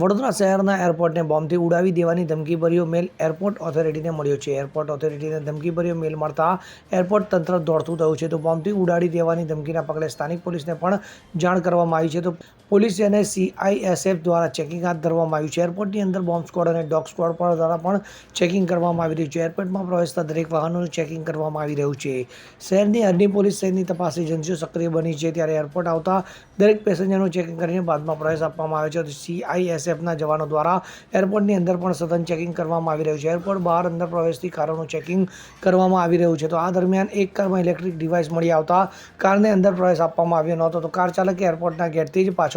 વડોદરા શહેરના એરપોર્ટને બોમ્બથી ઉડાવી દેવાની ધમકીભર્યો મેલ એરપોર્ટ ઓથોરિટીને મળ્યો છે. એરપોર્ટ ઓથોરિટીને ધમકીભર્યો મેલ મળતા એરપોર્ટ તંત્ર દોડતું થયું છે. તો બોમ્બથી ઉડાડી દેવાની ધમકીના પગલે સ્થાનિક પોલીસને પણ જાણ કરવામાં આવી છે. તો પોલીસ અને સીઆઈએસએફ દ્વારા ચેકિંગ હાથ ધરવામાં આવ્યું છે. એરપોર્ટની અંદર બોમ્બ સ્ક્વોડ અને ડોગ સ્કોડ પર દ્વારા પણ ચેકિંગ કરવામાં આવી રહ્યું છે. એરપોર્ટમાં પ્રવેશતા દરેક વાહનોનું ચેકિંગ કરવામાં આવી રહ્યું છે. શહેરની અન્ય પોલીસ સહિતની તપાસ એજન્સીઓ સક્રિય બની છે. ત્યારે એરપોર્ટ આવતા દરેક પેસેન્જરનું ચેકિંગ કરીને બાદમાં પ્રવેશ આપવામાં આવે છે. સીઆઈએસએફના જવાનો દ્વારા એરપોર્ટની અંદર પણ સઘન ચેકિંગ કરવામાં આવી રહ્યું છે. એરપોર્ટ બહાર અંદર પ્રવેશથી કારોનું ચેકિંગ કરવામાં આવી રહ્યું છે. તો આ દરમિયાન એક કારમાં ઇલેક્ટ્રિક ડિવાઇસ મળી આવતા કારને અંદર પ્રવેશ આપવામાં આવ્યો નહોતો. તો કાર ચાલકે એરપોર્ટના ગેટથી જ